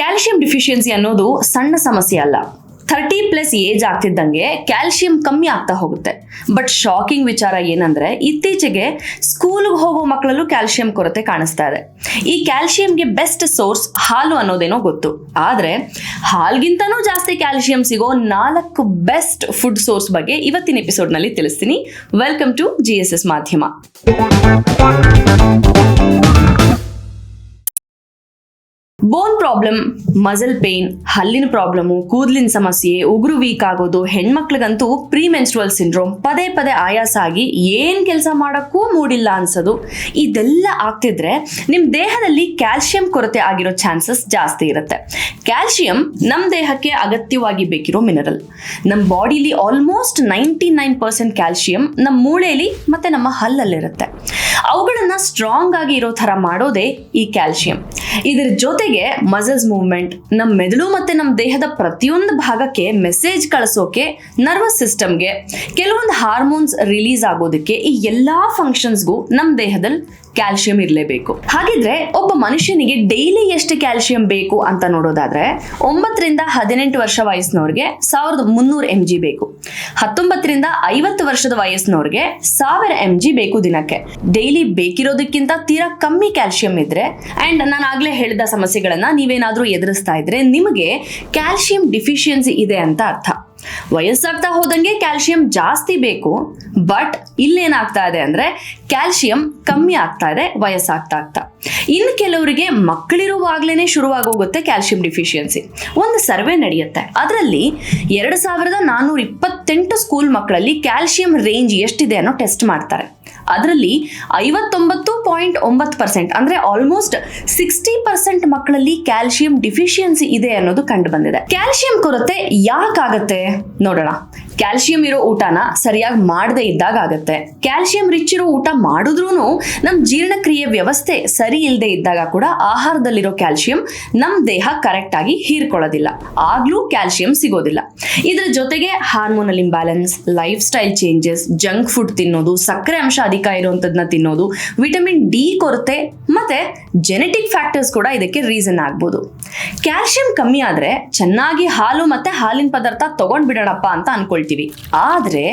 Calcium deficiency ಅನ್ನೋದು ಸಣ್ಣ ಸಮಸ್ಯೆ ಅಲ್ಲ. ಥರ್ಟಿ ಪ್ಲಸ್ ಏಜ್ ಆಗ್ತಿದ್ದಂಗೆ ಕ್ಯಾಲ್ಸಿಯಂ ಕಮ್ಮಿ ಆಗ್ತಾ ಹೋಗುತ್ತೆ. ಬಟ್ ಶಾಕಿಂಗ್ ವಿಚಾರ ಏನಂದ್ರೆ ಇತ್ತೀಚೆಗೆ ಸ್ಕೂಲ್ಗೆ ಹೋಗೋ ಮಕ್ಕಳಲ್ಲೂ ಕ್ಯಾಲ್ಸಿಯಂ ಕೊರತೆ ಕಾಣಿಸ್ತಾ ಇದೆ. ಈ ಕ್ಯಾಲ್ಸಿಯಂಗೆ ಬೆಸ್ಟ್ ಸೋರ್ಸ್ ಹಾಲು ಅನ್ನೋದೇನೋ ಗೊತ್ತು. ಆದ್ರೆ ಹಾಲ್ಗಿಂತನೂ ಜಾಸ್ತಿ ಕ್ಯಾಲ್ಸಿಯಂ ಸಿಗೋ ನಾಲ್ಕು ಬೆಸ್ಟ್ ಫುಡ್ ಸೋರ್ಸ್ ಬಗ್ಗೆ ಇವತ್ತಿನ ಎಪಿಸೋಡ್ನಲ್ಲಿ ತಿಳಿಸ್ತೀನಿ. Welcome to G S S Madhyama bone problem muscle pain ಹಲ್ಲಿನ ಪ್ರಾಬ್ಲಮು ಕೂದಲಿನ ಸಮಸ್ಯೆ, ಉಗುರು ವೀಕ್ ಆಗೋದು, ಹೆಣ್ಮಕ್ಳಿಗಂತೂ ಪ್ರೀ ಮೆನ್ಸ್ಟ್ರಲ್ ಸಿಂಡ್ರೋಮ್ ಪದೇ ಪದೇ ಆಯಾಸ ಆಗಿ ಏನ್ ಕೆಲಸ ಮಾಡೋಕ್ಕೂ ಮೂಡಿಲ್ಲ ಅನ್ಸೋದು. ಇದೆಲ್ಲ ಆಗ್ತಿದ್ರೆ ನಿಮ್ಮ ದೇಹದಲ್ಲಿ ಕ್ಯಾಲ್ಸಿಯಂ ಕೊರತೆ ಆಗಿರೋ ಚಾನ್ಸಸ್ ಜಾಸ್ತಿ ಇರುತ್ತೆ. ಕ್ಯಾಲ್ಸಿಯಂ ನಮ್ಮ ದೇಹಕ್ಕೆ ಅಗತ್ಯವಾಗಿ ಬೇಕಿರೋ ಮಿನರಲ್ ನಮ್ಮ ಬಾಡಿಲಿ almost ninety nine percent calcium ನಮ್ಮ ಮೂಳೆಯಲ್ಲಿ ಮತ್ತೆ ನಮ್ಮ ಹಲ್ಲಲ್ಲಿರುತ್ತೆ. ಅವುಗಳನ್ನ ಸ್ಟ್ರಾಂಗ್ ಆಗಿ ಇರೋ ತರ ಮಾಡೋದೇ ಈ ಕ್ಯಾಲ್ಸಿಯಂ ಇದ್ರ ಜೊತೆಗೆ ಮಸಲ್ಸ್ ಮೂವ್ಮೆಂಟ್ ನಮ್ಮ ಮೆದುಳು ಮತ್ತೆ ನಮ್ಮ ದೇಹದ ಪ್ರತಿಯೊಂದು ಭಾಗಕ್ಕೆ ಮೆಸೇಜ್ ಕಳಿಸೋಕೆ ನರ್ವಸ್ ಸಿಸ್ಟಮ್ಗೆ ಕೆಲವೊಂದು ಹಾರ್ಮೋನ್ಸ್ ರಿಲೀಸ್ ಆಗೋದಕ್ಕೆ ಈ ಎಲ್ಲಾ ಫಂಕ್ಷನ್ಸ್ಗೂ ನಮ್ಮ ದೇಹದಲ್ಲಿ ಕ್ಯಾಲ್ಸಿಯಂ ಇರಲೇಬೇಕು. ಹಾಗಿದ್ರೆ ಒಬ್ಬ ಮನುಷ್ಯನಿಗೆ ಡೈಲಿ ಎಷ್ಟು ಕ್ಯಾಲ್ಸಿಯಂ ಬೇಕು ಅಂತ ನೋಡೋದಾದ್ರೆ, ಒಂಬತ್ತರಿಂದ ಹದಿನೆಂಟು ವರ್ಷ ವಯಸ್ಸಿನವ್ರಿಗೆ ಸಾವಿರದ ಮುನ್ನೂರು ಎಂ ಜಿ ಬೇಕು. ಹತ್ತೊಂಬತ್ತರಿಂದ ಐವತ್ತು ವರ್ಷದ ವಯಸ್ಸಿನವ್ರಿಗೆ ಸಾವಿರ ಎಂ ಜಿ ಬೇಕು ದಿನಕ್ಕೆ. ಡೈಲಿ ಬೇಕಿರೋದಕ್ಕಿಂತ ತೀರಾ ಕಮ್ಮಿ ಕ್ಯಾಲ್ಸಿಯಂ ಇದ್ರೆ ಅಂಡ್ ನಾನು ಆಗ್ಲೇ ಹೇಳಿದ ಸಮಸ್ಯೆಗಳನ್ನ ನೀವೇನಾದ್ರೂ ಎದುರಿಸ್ತಾ ಇದ್ರೆ ನಿಮಗೆ ಕ್ಯಾಲ್ಸಿಯಂ ಡಿಫಿಷಿಯನ್ಸಿ ಇದೆ ಅಂತ ಅರ್ಥ. ವಯಸ್ಸಾಗ್ತಾ ಹೋದಂಗೆ ಕ್ಯಾಲ್ಸಿಯಂ ಜಾಸ್ತಿ ಬೇಕು ಬಟ್ ಇಲ್ಲೇನಾಗ್ತಾ ಇದೆ ಅಂದ್ರೆ ಕ್ಯಾಲ್ಸಿಯಂ ಕಮ್ಮಿ ಆಗ್ತಾ ಇದೆ, ವಯಸ್ಸಾಗ್ತಾ ಆಗ್ತಾ. ಇನ್ನು ಕೆಲವರಿಗೆ ಮಕ್ಕಳಿರುವಾಗ್ಲೇನೆ ಶುರುವಾಗೋಗುತ್ತೆ ಕ್ಯಾಲ್ಸಿಯಂ ಡಿಫಿಷಿಯನ್ಸಿ. ಒಂದು ಸರ್ವೆ ನಡೆಯುತ್ತೆ. ಅದರಲ್ಲಿ ಎರಡು ಸಾವಿರದ ನಾನ್ನೂರ ಇಪ್ಪತ್ತೆಂಟು ಸ್ಕೂಲ್ ಮಕ್ಕಳಲ್ಲಿ ಕ್ಯಾಲ್ಸಿಯಂ ರೇಂಜ್ ಎಷ್ಟಿದೆ ಅನ್ನೋ ಟೆಸ್ಟ್ ಮಾಡ್ತಾರೆ. ಅದರಲ್ಲಿ ಐವತ್ತೊಂಬತ್ತು ಪಾಯಿಂಟ್ ಒಂಬತ್ತು ಪರ್ಸೆಂಟ್, ಅಂದ್ರೆ ಆಲ್ಮೋಸ್ಟ್ ಸಿಕ್ಸ್ಟಿ ಪರ್ಸೆಂಟ್ ಮಕ್ಕಳಲ್ಲಿ ಕ್ಯಾಲ್ಸಿಯಂ ಡಿಫಿಷಿಯನ್ಸಿ ಇದೆ ಅನ್ನೋದು ಕಂಡು ಬಂದಿದೆ. ಕ್ಯಾಲ್ಸಿಯಂ ಕೊರತೆ ಯಾಕಾಗತ್ತೆ? ನೋಡೋಣ. ಕ್ಯಾಲ್ಸಿಯಂ ಇರೋ ಊಟನ ಸರಿಯಾಗಿ ಮಾಡದೇ ಇದ್ದಾಗ ಆಗುತ್ತೆ. ಕ್ಯಾಲ್ಸಿಯಂ ರಿಚ್ ಇರೋ ಊಟ ಮಾಡಿದ್ರೂ ನಮ್ಮ ಜೀರ್ಣಕ್ರಿಯೆ ವ್ಯವಸ್ಥೆ ಸರಿ ಇಲ್ಲದೆ ಇದ್ದಾಗ ಕೂಡ ಆಹಾರದಲ್ಲಿರೋ ಕ್ಯಾಲ್ಸಿಯಂ ನಮ್ಮ ದೇಹ ಕರೆಕ್ಟ್ ಆಗಿ ಹೀರ್ಕೊಳ್ಳೋದಿಲ್ಲ. ಆಗ್ಲೂ ಕ್ಯಾಲ್ಸಿಯಂ ಸಿಗೋದಿಲ್ಲ. ಇದರ ಜೊತೆಗೆ hormonal imbalance lifestyle changes junk food ತಿನ್ನೋದು, ಸಕ್ಕರೆ ಅಂಶ ಅಧಿಕ ಇರುವಂತದನ್ನ ತಿನ್ನೋದು ವಿಟಮಿನ್ ಡಿ ಕೊರತೆ ಮತ್ತೆ ಜೆನೆಟಿಕ್ ಫ್ಯಾಕ್ಟರ್ಸ್ ಕೂಡ ಇದಕ್ಕೆ ರೀಸನ್ ಆಗ್ಬೋದು. ಕ್ಯಾಲ್ಸಿಯಂ ಕಮ್ಮಿ ಆದ್ರೆ ಚೆನ್ನಾಗಿ ಹಾಲು ಮತ್ತೆ ಹಾಲಿನ ಪದಾರ್ಥ ತಗೊಂಡ್ ಬಿಡೋಣಪ್ಪ ಅಂತ ಅನ್ಕೊಳ್ತೀವಿ. ಆದ್ರೆ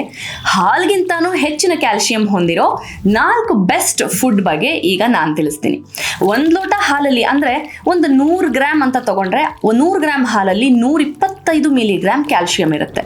ಹಾಲ್ಗಿಂತಾನು ಹೆಚ್ಚಿನ ಕ್ಯಾಲ್ಸಿಯಂ ಹೊಂದಿರೋ ನಾಲ್ಕು ಬೆಸ್ಟ್ ಫುಡ್ ಬಗ್ಗೆ ಈಗ ನಾನು ತಿಳಿಸ್ತೀನಿ. ಒಂದು ಲೋಟ ಹಾಲಲ್ಲಿ ಅಂದ್ರೆ ಒಂದು ನೂರು ಗ್ರಾಮ್ ಅಂತ ತಗೊಂಡ್ರೆ ನೂರು ಗ್ರಾಮ್ ಹಾಲಲ್ಲಿ ನೂರ ಇಪ್ಪತ್ತೈದು ಮಿಲಿಗ್ರಾಮ್ ಕ್ಯಾಲ್ಸಿಯಂ ಇರುತ್ತೆ.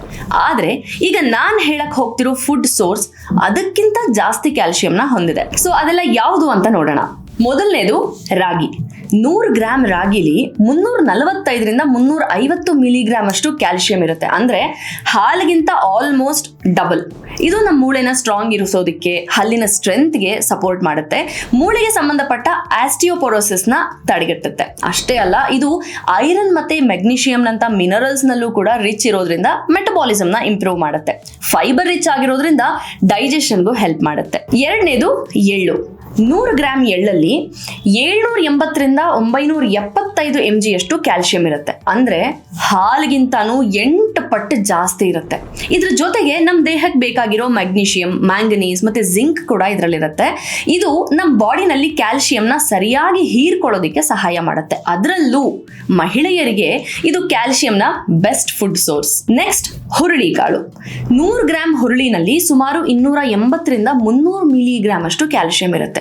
ಆದ್ರೆ ಈಗ ನಾನು ಹೇಳಕ್ ಹೋಗ್ತಿರೋ ಫುಡ್ ಸೋರ್ಸ್ ಅದಕ್ಕಿಂತ ಜಾಸ್ತಿ ಕ್ಯಾಲ್ಸಿಯಂನ ಹೊಂದಿದೆ. ಸೊ ಅದೆಲ್ಲ ಯಾವುದು ಅಂತ ನೋಡೋಣ. ಮೊದಲನೇದು ರಾಗಿ. ನೂರು ಗ್ರಾಮ್ ರಾಗಿಲಿ ಮುನ್ನೂರ ನಲವತ್ತೈದರಿಂದ ಮುನ್ನೂರ ಐವತ್ತು ಮಿಲಿಗ್ರಾಮ್ ಅಷ್ಟು ಕ್ಯಾಲ್ಸಿಯಂ ಇರುತ್ತೆ. ಅಂದ್ರೆ ಹಾಲಿಗಿಂತ ಆಲ್ಮೋಸ್ಟ್ ಡಬಲ್ ಇದು ನಮ್ಮ ಮೂಳೆನ ಸ್ಟ್ರಾಂಗ್ ಇರಿಸೋದಕ್ಕೆ, ಹಲ್ಲಿನ ಸ್ಟ್ರೆಂತ್ಗೆ ಸಪೋರ್ಟ್ ಮಾಡುತ್ತೆ. ಮೂಳೆಗೆ ಸಂಬಂಧಪಟ್ಟ ಆಸ್ಟಿಯೋಪೊರೋಸಿಸ್ನ ತಡೆಗಟ್ಟುತ್ತೆ. ಅಷ್ಟೇ ಅಲ್ಲ, ಇದು ಐರನ್ ಮತ್ತೆ ಮೆಗ್ನೀಷಿಯಂನಂಥ ಮಿನರಲ್ಸ್ನಲ್ಲೂ ಮಿನರಲ್ಸ್ ನಲ್ಲೂ ಕೂಡ ರಿಚ್ ಇರೋದ್ರಿಂದ ಮೆಟಬಾಲಿಸಮ್ನ ಇಂಪ್ರೂವ್ ಮಾಡುತ್ತೆ. ಫೈಬರ್ ರಿಚ್ ಆಗಿರೋದ್ರಿಂದ ಡೈಜೆಷನ್ಗೂ ಹೆಲ್ಪ್ ಮಾಡುತ್ತೆ. ಎರಡನೇದು ಎಳ್ಳು. ನೂರು ಗ್ರಾಮ್ ಎಳ್ಳಲ್ಲಿ ಏಳ್ನೂರ ಎಂಬತ್ತರಿಂದ ಒಂಬೈನೂರ ಎಪ್ಪತ್ತೈದು ಎಂ ಜಿಯಷ್ಟು ಕ್ಯಾಲ್ಸಿಯಂ ಇರುತ್ತೆ. ಅಂದ್ರೆ ಹಾಲಿಗಿಂತನೂ ಎಂಟು ಪಟ್ಟು ಜಾಸ್ತಿ ಇರುತ್ತೆ. ಇದ್ರ ಜೊತೆಗೆ ನಮ್ಮ ದೇಹಕ್ಕೆ ಬೇಕಾಗಿರೋ ಮ್ಯಾಗ್ನೀಷಿಯಂ, ಮ್ಯಾಂಗನೀಸ್ ಮತ್ತೆ ಜಿಂಕ್ ಕೂಡ ಇದರಲ್ಲಿರುತ್ತೆ. ಇದು ನಮ್ಮ ಬಾಡಿನಲ್ಲಿ ಕ್ಯಾಲ್ಸಿಯಂನ ಸರಿಯಾಗಿ ಹೀರ್ಕೊಳ್ಳೋದಕ್ಕೆ ಸಹಾಯ ಮಾಡುತ್ತೆ. ಅದರಲ್ಲೂ ಮಹಿಳೆಯರಿಗೆ ಇದು ಕ್ಯಾಲ್ಸಿಯಂನ ಬೆಸ್ಟ್ ಫುಡ್ ಸೋರ್ಸ್. ನೆಕ್ಸ್ಟ್ ಹುರುಳಿಕಾಳು ನೂರು ಗ್ರಾಮ್ ಹುರುಳಿನಲ್ಲಿ ಸುಮಾರು ಇನ್ನೂರ ಎಂಬತ್ತರಿಂದ ಮುನ್ನೂರು ಮಿಲಿಗ್ರಾಮ್ ಅಷ್ಟು ಕ್ಯಾಲ್ಸಿಯಂ ಇರುತ್ತೆ.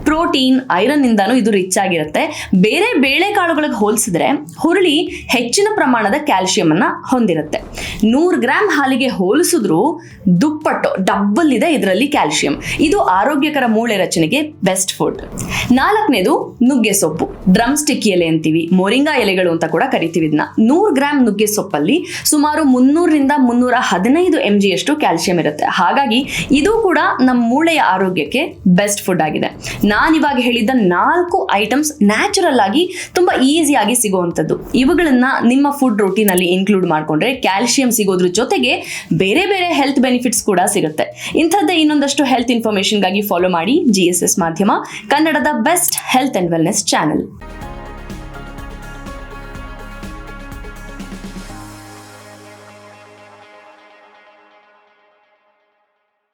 ಪ್ರೋಟೀನ್ ಐರನ್ ಇಂದಾನು ಇದು ರಿಚ್ ಆಗಿರುತ್ತೆ. ಬೇರೆ ಬೇಳೆಕಾಳುಗಳಿಗೆ ಹೋಲಿಸಿದ್ರೆ ಹುರುಳಿ ಹೆಚ್ಚಿನ ಪ್ರಮಾಣದ ಕ್ಯಾಲ್ಸಿಯಂ ಅನ್ನ ಹೊಂದಿರುತ್ತೆ. ನೂರು ಗ್ರಾಂ ಹಾಲಿಗೆ ಹೋಲಿಸಿದ್ರು ದುಪ್ಪಟ್ಟು ಡಬ್ಬಲ್ ಇದೆ ಇದರಲ್ಲಿ ಕ್ಯಾಲ್ಸಿಯಂ ಇದು ಆರೋಗ್ಯಕರ ಮೂಳೆ ರಚನೆಗೆ ಬೆಸ್ಟ್ ಫುಡ್ ನಾಲ್ಕನೇದು ನುಗ್ಗೆ ಸೊಪ್ಪು. ಡ್ರಮ್ ಸ್ಟಿಕ್ ಎಲೆ ಅಂತೀವಿ, ಮೊರಿಂಗಾ ಎಲೆಗಳು ಅಂತ ಕೂಡ ಕರಿತೀವಿ ಇದನ್ನ ನೂರು ಗ್ರಾಂ ನುಗ್ಗೆ ಸೊಪ್ಪಲ್ಲಿ ಸುಮಾರು ಮುನ್ನೂರರಿಂದ ಮುನ್ನೂರ ಹದಿನೈದು ಎಂ ಜಿ ಅಷ್ಟು ಕ್ಯಾಲ್ಸಿಯಂ ಇರುತ್ತೆ. ಹಾಗಾಗಿ ಇದು ಕೂಡ ನಮ್ಮ ಮೂಳೆಯ ಆರೋಗ್ಯಕ್ಕೆ ಬೆಸ್ಟ್ ಫುಡ್ ಆಗಿದೆ. ನಾನು ಹೇಳಿದ ನಾಲ್ಕು ಐಟಮ್ಸ್ ನ್ಯಾಚುರಲ್ ಆಗಿ ತುಂಬ ಈಸಿಯಾಗಿ ಸಿಗುವಂಥದ್ದು. ಇವುಗಳನ್ನ ನಿಮ್ಮ ಫುಡ್ ರೂಟೀನ್ ಅಲ್ಲಿ ಇನ್ಕ್ಲೂಡ್ ಮಾಡಿಕೊಂಡ್ರೆ ಕ್ಯಾಲ್ಸಿಯಂ ಸಿಗೋದ್ರ ಜೊತೆಗೆ ಬೇರೆ ಬೇರೆ ಹೆಲ್ತ್ ಬೆನಿಫಿಟ್ಸ್ ಕೂಡ ಸಿಗುತ್ತೆ. ಇಂಥದ್ದೇ ಇನ್ನೊಂದಷ್ಟು ಹೆಲ್ತ್ ಇನ್ಫಾರ್ಮೇಶನ್ಗಾಗಿ ಫಾಲೋ ಮಾಡಿ ಜಿ ಎಸ್ ಎಸ್ ಮಾಧ್ಯಮ, ಕನ್ನಡದ best health and wellness channel